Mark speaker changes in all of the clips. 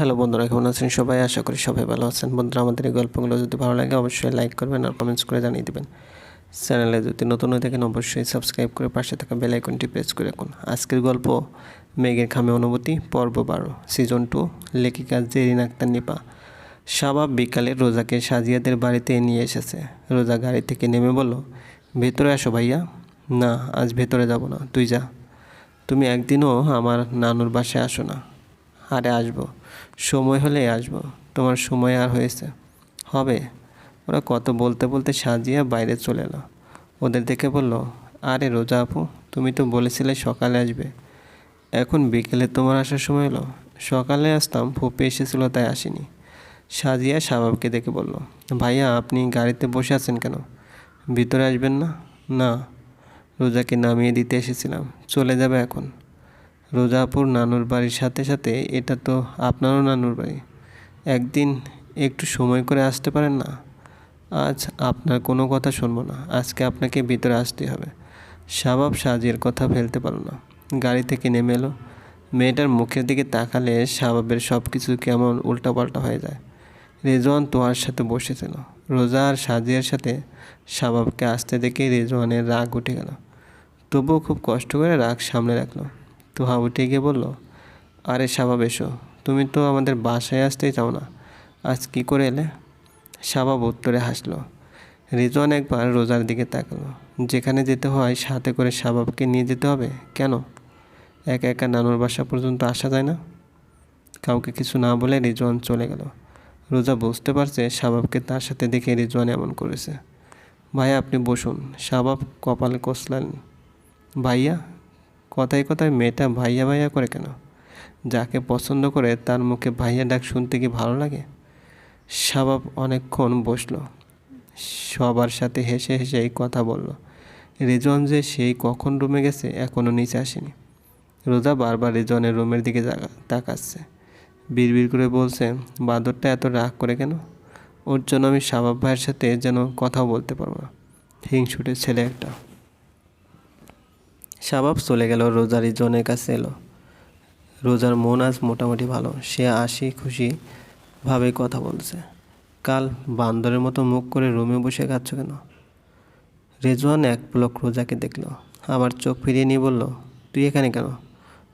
Speaker 1: Hello বন্ধুরা, কেমন আছেন সবাই? আশা করি সবাই ভালো আছেন। বন্ধুরা, আমাদের এই গল্পগুলো যদি ভালো লাগে, অবশ্যই লাইক করবেন আর কমেন্টস করে জানিয়ে দেবেন। চ্যানেলে যদি নতুন হয়ে থাকেন, অবশ্যই সাবস্ক্রাইব করে পাশে থাকা বেল আইকনটি প্রেস করে রাখুন। আজকের গল্প, মেঘের খামে অনুভূতি, পর্ব বারো সিজন টু লেখিকা জেরিন আক্তার নিপা। শাবাব বিকালে রোজাকে সাজিয়াদের বাড়িতে নিয়ে এসেছে। রোজা গাড়ি থেকে নেমে বলল, ভেতরে আসো ভাইয়া। না, আজ ভেতরে যাব না। তুই যা। তুমি একদিনও আমার নানুর বাসায় আসো না। আরে আসব। সময় হলে আসব। তোমার সময় আর হয়েছে। হবে। ওরা কত বলতে বলতে সাজিয়া বাইরে চলে এলো। ওদের দেখে বলল, আরে রোজা আপু, তুমি তো বলেছিলে সকালে আসবে। এখন বিকেলে তোমার আসার সময় হলো। সকালে আসতাম, ফুপে এসেছিল তাই আসিনি। সাজিয়া শাবাবকে দেখে বলল, ভাইয়া, আপনি গাড়িতে বসে আছেন কেন? ভিতরে আসবেন না? না। রোজাকে নামিয়ে দিতে এসেছিলাম। চলে যাবে এখন। রোজাপুর নানুর বাড়ির সাথে সাথে এটা তো আপনারও নানুর বাড়ি। একদিন একটু সময় করে আসতে পারেন না? আজ আপনার কোনো কথা শুনব না। আজকে আপনাকে ভিতরে আসতে হবে। শাবাব সাজির কথা ফেলতে পারো না। গাড়ি থেকে নেমে এলো। মেয়েটার মুখের দিকে তাকালে শাবাবের সব কিছু কেমন উল্টাপাল্টা হয়ে যায়। রেজওয়ান তোয়ার সাথে বসেছিল। রোজা আর সাজিয়ার সাথে শাবাবকে আসতে দেখে রেজওয়ানের রাগ উঠে গেল। তবুও খুব কষ্ট করে রাগ সামনে রাখল। তোহা উঠে গিয়ে বলল, আরে শাবাব এসো তুমি তো আমাদের বাসায় আসতেই চাও না। আজ কী করে এলে? শাবাব উত্তরে হাসলো, রিজওয়ান একবার রোজার দিকে তাকালো, যেখানে যেতে হয় সাথে করে শাবাবকে নিয়ে যেতে হবে, কেন? একা একা নানুর বাসা পর্যন্ত আসা যায় না? কাউকে কিছু না বলে রিজওয়ান চলে গেল। রোজা বুঝতে পারছে শাবাবকে তার সাথে দেখে রিজওয়ান এমন করেছে, ভাইয়া, আপনি বসুন শাবাব কপালে কষলেন ভাইয়া কথায় কথায় মেয়েটা ভাইয়া ভাইয়া করে কেন? যাকে পছন্দ করে তার মুখে ভাইয়া ডাক শুনতে কি ভালো লাগে? শাবাব অনেকক্ষণ বসল। সবার সাথে হেসে হেসেই কথা বলল। রেজন যে সেই কখন রুমে গেছে এখনও নিচে আসেনি। রোজা বারবার রেজনের রুমের দিকে তাকাচ্ছে। বিড়বিড় করে বলছে, বাদরটা এত রাগ করে কেন? ওর জন্য আমি শাবাব ভাইয়ের সাথে যেন কথাও বলতে পারব না। হিংসুটের ছেলে একটা। শাবাব চলে গেল, রোজার রিজনের কাছে এলো। রোজার মন আজ মোটামুটি ভালো, সে আসি খুশি ভাবে কথা বলছে। কাল বান্দরের মতো মুখ করে রুমে বসে খাচ্ছ কেন? রেজওয়ান এক পলক রোজাকে দেখল, আবার চোখ ফিরিয়ে নিয়ে বলল, তুই এখানে কেন?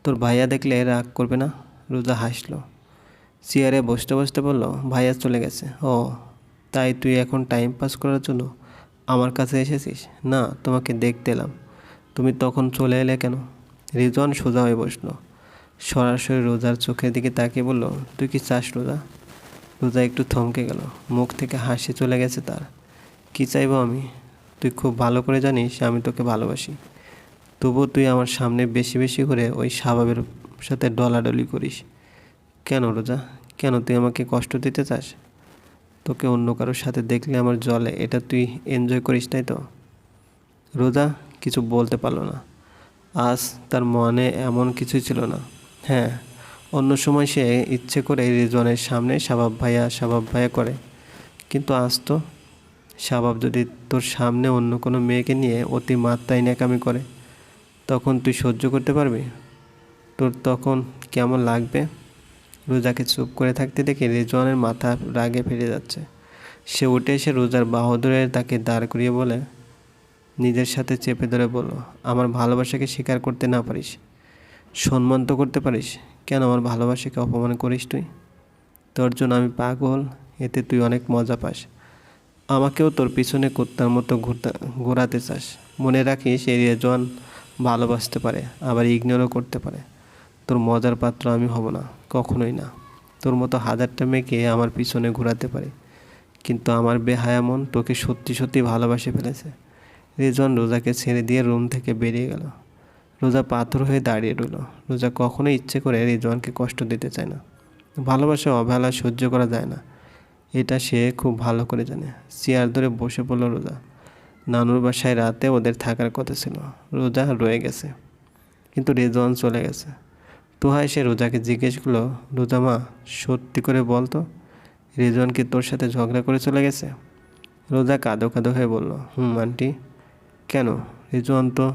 Speaker 1: তোর ভাইয়া দেখলে রাগ করবে না? রোজা হাসলো। চেয়ারে বসতে বসতে বলল, ভাইয়া চলে গেছে। ও, তাই তুই এখন টাইম পাস করার জন্য আমার কাছে এসেছিস? না, তোমাকে দেখতে এলাম। তুমি তখন চলে এলে কেন? রিজন সোজা হয়ে বসল। সরাসরি রোজার চোখের দিকে তাকিয়ে বলল, তুই কি চাস রোজা? রোজা একটু থমকে গেল। মুখ থেকে হাসি চলে গেছে তার। কি চাইব আমি? তুই খুব ভালো করে জানিস, আমি তোকে ভালোবাসি। তবুও তুই আমার সামনে বেশি বেশি করে ওই স্বভাবের সাথে ডলাডলি করিস। কেন রোজা? কেন তুই আমাকে কষ্ট দিতে চাস? তোকে অন্য কারোর সাথে দেখলে আমার জলে, এটা তুই এনজয় করিস, তাই তো? রোজা? কিছু বলতে পারল না। আজ তার মনে এমন কিছুই ছিল না। হ্যাঁ অন্য সময় সে ইচ্ছে করে রিজওয়ানের সামনে শাবাব ভাইয়া শাবাব ভাইয়া করে। কিন্তু আজ তো শাবাব যদি তোর সামনে অন্য কোনো মেয়েকে নিয়ে অতি মাত্রায় ন্যাকামি করে, তখন তুই সহ্য করতে পারবি? তোর তখন কেমন লাগবে? রোজাকে চুপ করে থাকতে দেখে রেজওয়ানের মাথা রাগে ফিরে যাচ্ছে। সে উঠে এসে রোজার বাহাদুরের তাকে দাঁড় করিয়ে বলে নিজের সাথে চেপে ধরে বলল, আমার ভালোবাসাকে স্বীকার করতে না পারিস। সম্মান তো করতে পারিস। কেন আমার ভালোবাসাকে অপমান করিস তুই? তোর জন্য আমি পাগল, এতে তুই অনেক মজা পাস। আমাকেও তোর পিছনে কুত্তার মতো ঘুরতে, ঘোরাতে চাস। মনে রাখিস এই রেজন ভালোবাসতে পারে, আবার ইগনোরও করতে পারে। তোর মজার পাত্র আমি হব না, কখনোই না। তোর মতো হাজারটা মেয়েকে আমার পিছনে ঘোরাতে পারে। কিন্তু আমার বেহায়া মন তোকে সত্যি সত্যি ভালোবাসে ফেলেছে। রেজন রোজাকে ছেড়ে দিয়ে রুম থেকে বেরিয়ে গেল। রোজা পাথর হয়ে দাঁড়িয়ে রইল। রোজা কখনো ইচ্ছে করে রিজওয়ানকে কষ্ট দিতে চায় না। ভালোবাসা অবহেলা সহ্য করা যায় না। এটা সে খুব ভালো করে জানে। চেয়ার ধরে বসে পড়ল রোজা। নানুর বাসায় রাতে ওদের থাকার কথা ছিল। রোজা রয়ে গেছে। কিন্তু রেজওয়ান চলে গেছে। তোহা সে রোজাকে জিজ্ঞেস করল, রোজা মা, সত্যি করে বল তো, রেজওয়ান কি তোর সাথে ঝগড়া করে চলে গেছে? রোজা কাঁদো কাঁদো হয়ে বলল, হুম, আন্টি। কেন? রেজওয়ান তো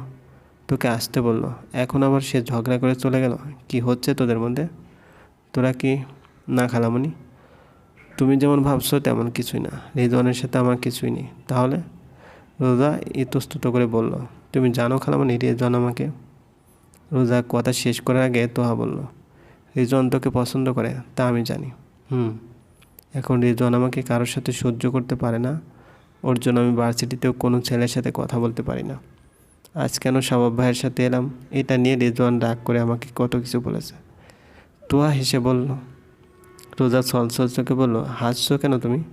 Speaker 1: তোকে আসতে বলল। এখন আবার সে ঝগড়া করে চলে গেল? কি হচ্ছে তোদের মধ্যে? তোরা কি না খালামনি? তুমি যেমন ভাবছ তেমন কিছুই না। রিজওয়ানের সাথে আমার কিছুই নেই। তাহলে? রোজা ইতস্তুত করে বলল। তুমি জানো খালামণি রিজওয়ান আমাকে রোজা কথা শেষ করার আগে তোহা বলল, রিজওয়ান তোকে পছন্দ করে, তা আমি জানি। হুম। এখন রিজওয়ান আমাকে কারোর সাথে সহ্য করতে পারে না। ওর জন্য আমি ভার্সিটিতেও কোনো ছেলের সাথে কথা বলতে পারি না। আজ কেন শাবাব ভাইয়ের সাথে এলাম? এটা নিয়ে রেজওয়ান রাগ করে আমাকে কত কিছু বলেছে। তোয়া হেসে বলল, রোজা ছলছল চোখে বলল, হাসছো কেন তুমি?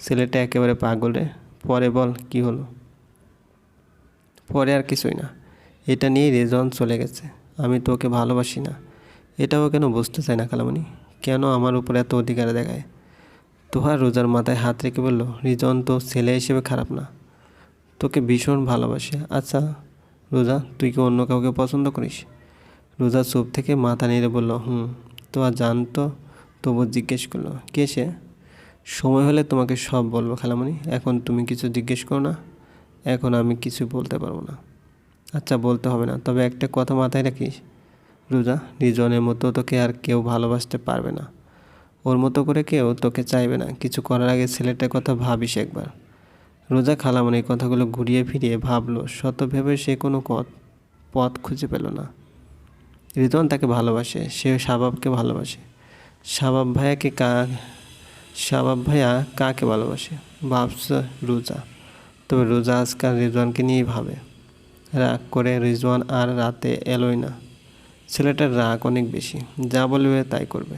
Speaker 1: ছেলেটা একেবারে পাগল পরে বল, কি হলো? পরে আর কিছুই না। এটা নিয়ে রেজওয়ান চলে গেছে। আমি তোকে ভালোবাসি না। এটাও কেন বুঝতে চাই না কালামণি কেন আমার উপর এত অধিকার দেখায়? তোহার রোজার মাথায় হাত রেখে বলল, রিজন তো ছেলে হিসেবে খারাপ না। তোকে ভীষণ ভালোবাসে। আচ্ছা রোজা, তুই কি অন্য কাউকে পছন্দ করিস? রোজা চুপ থেকে মাথা নেড়ে বলল, হুম তো আর জানতো তবু জিজ্ঞেস করল, কে সে? সময় হলে তোমাকে সব বলব খালামণি। এখন তুমি কিছু জিজ্ঞেস করো না। এখন আমি কিছু বলতে পারব না। আচ্ছা বলতে হবে না। তবে একটা কথা মাথায় রাখিস। রোজা, রিজনের মতো তোকে আর কেউ ভালোবাসতে পারবে না। ওর মতো করে কেউ তোকে চাইবে না। কিছু করার আগে ছেলেটার কথা ভাবিস একবার। রোজা খালামণি কথাগুলো ঘুরিয়ে ফিরিয়ে ভাবলো, শত ভেবে সে কোনো পথ পথ খুঁজে পেল না। রিজন তাকে ভালোবাসে, সে শাবাবকে ভালোবাসে। শাবাব ভাইয়াকে কা, শাবাব ভাইয়া কাকে ভালোবাসে? ভাবছে রোজা। তবে রোজা আজকাল রিজওয়ানকে নিয়েই ভাবে। রাগ করে রিজওয়ান আর রাতে এলোই না। ছেলেটার রাগ অনেক বেশি, যা বলবে তাই করবে।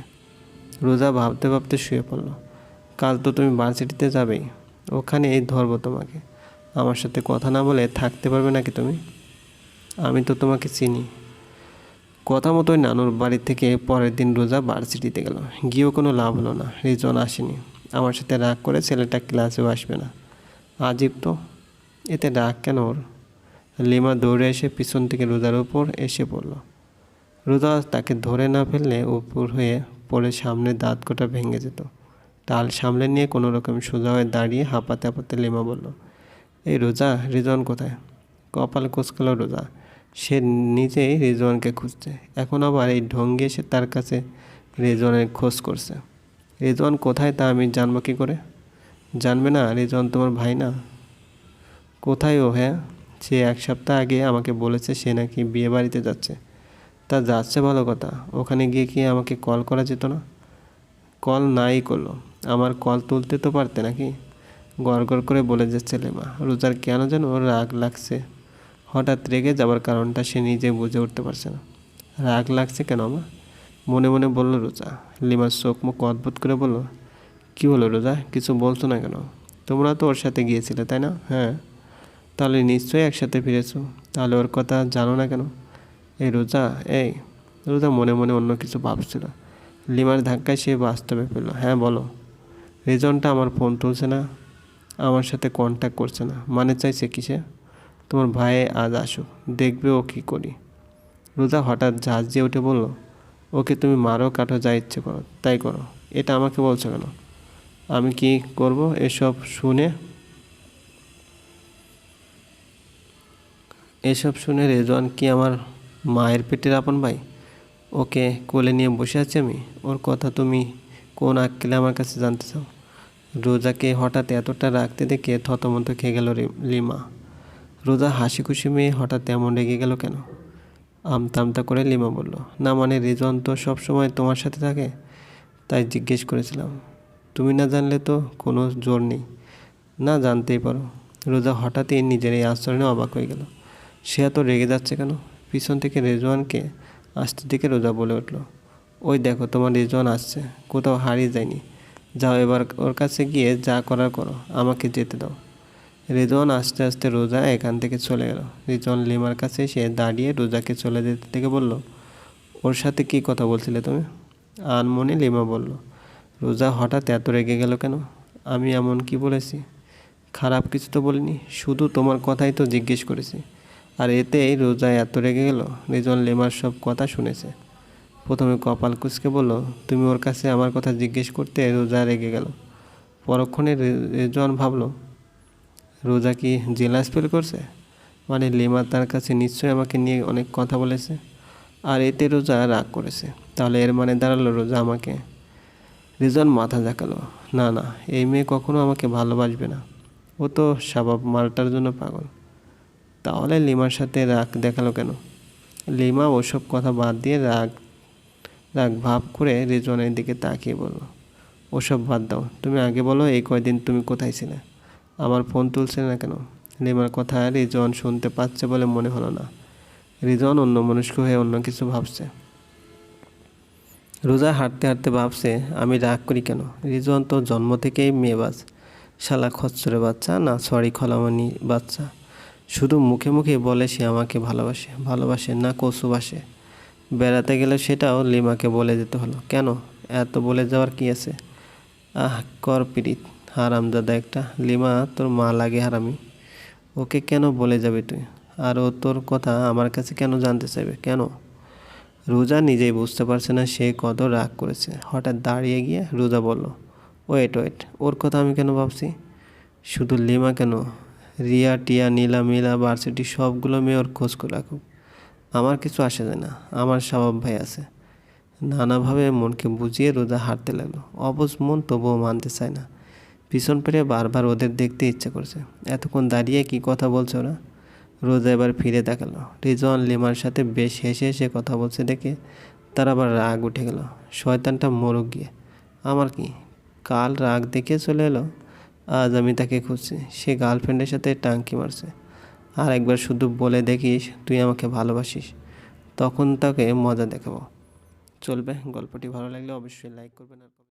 Speaker 1: রোজা ভাবতে ভাবতে শুয়ে পড়ল। কাল তো তুমি ভার্সিটিতে যাবেই। ওখানে এই ধরবো তোমাকে। আমার সাথে কথা না বলে থাকতে পারবে নাকি তুমি? আমি তো তোমাকে চিনি। কথা মতোই নানুর বাড়ি থেকে পরের দিন রোজা ভার্সিটিতে গেল। গিয়েও কোনো লাভ হলো না। রিজন আসেনি। আমার সাথে রাগ করে ছেলেটা ক্লাসেও আসবে না। আজীব তো। এতে রাগ কেন ওর? লিমা দৌড়ে এসে পিছন থেকে রোজার উপর এসে পড়ল। রোজা তাকে ধরে না ফেললে উপর হয়ে পড়ে সামনে দাঁত কোটা ভেঙে যেত। টাল সামলে নিয়ে কোনো রকম সোজা হয়ে দাঁড়িয়ে হাঁপাতে হাঁপাতে লিমা বলল, এই রোজা রিজন কোথায়? কপাল কুচকালো রোজা। সে নিজেই রেজওয়ানকে খুঁজছে। এখন আবার এই ঢঙ্গে এসে তার কাছে রেজওয়ানের খোঁজ করছে। রেজওয়ান কোথায় তা আমি জানব কী করে? জানবে না, রেজওয়ান তোমার ভাই না? কোথায় ও হ্যাঁ? সে এক সপ্তাহ আগে আমাকে বলেছে সে নাকি বিয়ে বাড়িতে যাচ্ছে। তা যাচ্ছে ভালো কথা। ওখানে গিয়ে কি আমাকে কল করা যেত না? কল নাই করল। আমার কল তুলতে তো পারতে নাকি? গড় গড় করে বলে যাচ্ছে লেমা রোজার কেন যেন ওর রাগ লাগছে? হঠাৎ রেগে যাবার কারণটা সে নিজে বুঝে উঠতে পারছে না। রাগ লাগছে কেন আমার মনে মনে বলল রোজা। লিমার চোখ মুখ অদ্ভুত করে বলল, কী হলো রোজা? কিছু বলছো না কেন? তোমরা তো ওর সাথে গিয়েছিলে, তাই না? হ্যাঁ। তাহলে নিশ্চয়ই একসাথে ফিরেছো। তাহলে ওর কথা জানো না কেন? এই রোজা এই রোজা মনে মনে অন্য কিছু ভাবছিল লিমার ধাক্কায় সে বাস্তবে পেল হ্যাঁ বলো। রিজনটা আমার ফোন তুলছে না, আমার সাথে কন্ট্যাক্ট করছে না। মানে চাইছে কিসে? তোমার ভাই আজ আসুক, দেখবে ও কী করি। রোজা হঠাৎ ঝাঁজ দিয়ে উঠে বলল, ওকে তুমি মারো, কাটো, যা ইচ্ছে করো, তাই করো। এটা আমাকে বলছো কেন? আমি কি করব এসব শুনে? এসব শুনে রেজওয়ান কি আমার মায়ের পেটের আপন ভাই? ওকে কোলে নিয়ে বসে আছি আমি। ওর কথা তুমি কোন আক্কেলে আমার কাছে জানতে চাও? রোজাকে হঠাৎ এতটা রাখতে দেখে থতমত খেয়ে গেল লিমা রোজা হাসি খুশি মেয়ে হঠাৎ এমন রেগে গেল কেন? আমতা আমতা করে লিমা বলল, না মানে রিজন তো সবসময় তোমার সাথে থাকে? তাই জিজ্ঞেস করেছিলাম, তুমি না জানলে তো কোনো জোর নেই? না, জানতেই পারো। রোজা হঠাৎই নিজের এই আচরণে অবাক হয়ে গেল। সে এত রেগে যাচ্ছে কেন? পিছন থেকে রেজওয়ানকে আসতে দেখে রোজা বলে উঠল, ওই দেখো, তোমার রেজওয়ান আসছে। কোথাও হারিয়ে যায়নি। যাও এবার ওর কাছে গিয়ে যা করার করো, আমাকে যেতে দাও। রেজওয়ান আস্তে আস্তে রোজা এখান থেকে চলে গেল। রেজওয়ান লিমার কাছে এসে দাঁড়িয়ে রোজাকে চলে যেতে থেকে বলল, ওর সাথে কি কথা বলছিলে তুমি? আনমনে লিমা বলল, রোজা হঠাৎ এত রেগে গেল কেন? আমি এমন কি বলেছি? খারাপ কিছু তো বলিনি। শুধু তোমার কথাই তো জিজ্ঞেস করেছি। আর এতেই রোজা এত রেগে গেল রেজওয়ান লেমার সব কথা শুনেছে। প্রথমে কপাল কুচকে বলল, তুমি ওর কাছে আমার কথা জিজ্ঞেস করতে রোজা রেগে গেল। পরক্ষণে রেজওয়ান ভাবল, রোজা কি জেলাস ফিল করছে? মানে লিমা তার কাছে নিশ্চয়ই আমাকে নিয়ে অনেক কথা বলেছে, আর এতে রোজা রাগ করেছে। তাহলে এর মানে দাঁড়াল রোজা আমাকে? রিজন মাথা ঝাঁকালো, না না, এই মেয়ে কখনো আমাকে ভালোবাসবে না। ও তো স্বভাব মালটার জন্য পাগল। তাহলে লিমার সাথে রাগ দেখাল কেন? লিমা ওসব কথা বাদ দিয়ে রাগ রাগ ভাব করে রিজওয়ানের দিকে তাকিয়ে বলল, ওসব বাদ দাও। তুমি আগে বলো এই কয়দিন তুমি কোথায় ছিলে? আমার ফোন তুলছিলে না কেন? লিমার কথা রিজওয়ান শুনতে পাচ্ছে বলে মনে হলো না। রিজওয়ান অন্য মনস্ক হয়ে অন্য কিছু ভাবছে। রোজা হাঁটতে হাঁটতে ভাবছে, আমি রাগ করি কেন? রিজওয়ান তো জন্ম থেকেই মেয়ে মেয়েবাজ। শালা খচ্চরে বাচ্চা না সরি খলামানি বাচ্চা। শুধু মুখে মুখে বলে সে আমাকে ভালোবাসে ভালোবাসে না কচুবাসে বেড়াতে গেলে সেটাও লিমাকে বলে যেতে হলো। কেন? এত বলে যাওয়ার কি আছে? আহ, কর পিরিত হারামজাদা একটা। লিমা, তোর মা লাগে হারামি। ওকে কেন বলে যাবে তুই? আর ও তোর কথা আমার কাছে কেন জানতে চাইবে? কেন? রোজা নিজেই বুঝতে পারছে না সে কত রাগ করেছে। হঠাৎ দাঁড়িয়ে গিয়ে রোজা বলল, ওয়েট ওয়েট, ওর কথা আমি কেন ভাবছি? শুধু লিমা কেন? রিয়া, টিয়া, নীলা, মিলা ভার্সিটি সবগুলো মেয়ে ওর খোঁজ করে রাখুক। আমার কিছু আসে যায় না। আমার স্বভাব ভাই আছে। নানাভাবে মনকে বুঝিয়ে রোজা হাঁটতে লাগল। অবশ মন তবুও মানতে চায় না। পিছন পেরে বারবার ওদের দেখতে ইচ্ছে করছে। এতক্ষণ দাঁড়িয়ে কি কথা বলছে ওরা? রোজা এবার ফিরে তাকালো। রিজওয়ান লিমার সাথে বেশ হেসে হেসে কথা বলছে দেখে তার আবার রাগ উঠে গেল। শয়তানটা মরুক গিয়ে। আমার কি কাল রাগ দেখে চলে এলো? আজ আমি তাকে খুঁজছি। সে গার্লফ্রেন্ডের সাথে টাঙ্কি মারছে। আর একবার শুধু বলে দেখিস, তুই আমাকে ভালোবাসিস। তখন তাকে মজা দেখাবো। চলবে, গল্পটি ভালো লাগলে অবশ্যই লাইক করবেন আর